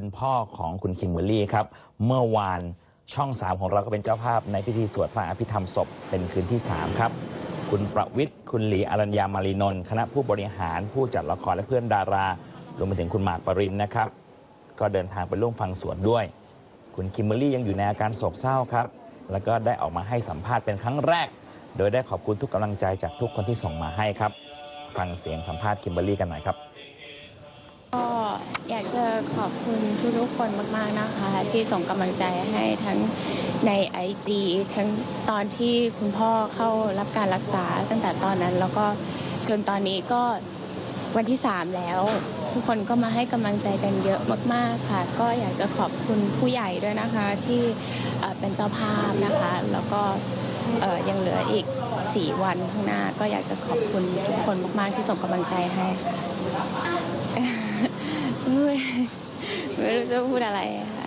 คุณพ่อของคุณคิมเบอร์รี่ครับ เมื่อวานช่อง 3 ของเราก็เป็นเจ้าภาพในพิธีสวดพระอภิธรรมศพเป็นคืนที่ 3 ครับ คุณประวิทย์คุณหลีอรัญญามารีนนท์คณะผู้บริหารผู้จัดละครและเพื่อนดารารวมไปถึงคุณหมากปรินนะครับ ก็เดินทางไปร่วมฟังสวดด้วย คุณคิมเบอร์รี่ยังอยู่ในอาการโศกเศร้าครับ แล้วก็ได้ออกมาให้สัมภาษณ์เป็นครั้งแรก โดยได้ขอบคุณทุกกำลังใจจากทุกคนที่ส่งมาให้ครับ ฟังเสียงสัมภาษณ์คิมเบอร์รี่กันหน่อยครับ ก็อยากจะขอบคุณทุกๆคนมากๆนะคะ ที่ส่งกำลังใจให้ทั้งใน IG ทั้งตอนที่คุณพ่อเข้ารับการรักษาตั้งแต่ตอนนั้น แล้วก็จนตอนนี้ก็วันที่ 3 แล้ว ทุกคนก็มาให้กำลังใจกันเยอะมากๆค่ะ ก็อยากจะขอบคุณผู้ใหญ่ด้วยนะคะที่เป็นเจ้าภาพนะคะ แล้วก็ยังเหลืออีก 4 วันข้างหน้า ก็อยากจะขอบคุณทุกคนมากๆที่ส่งกำลังใจให้ค่ะ ไม่รู้จะพูดอะไรค่ะ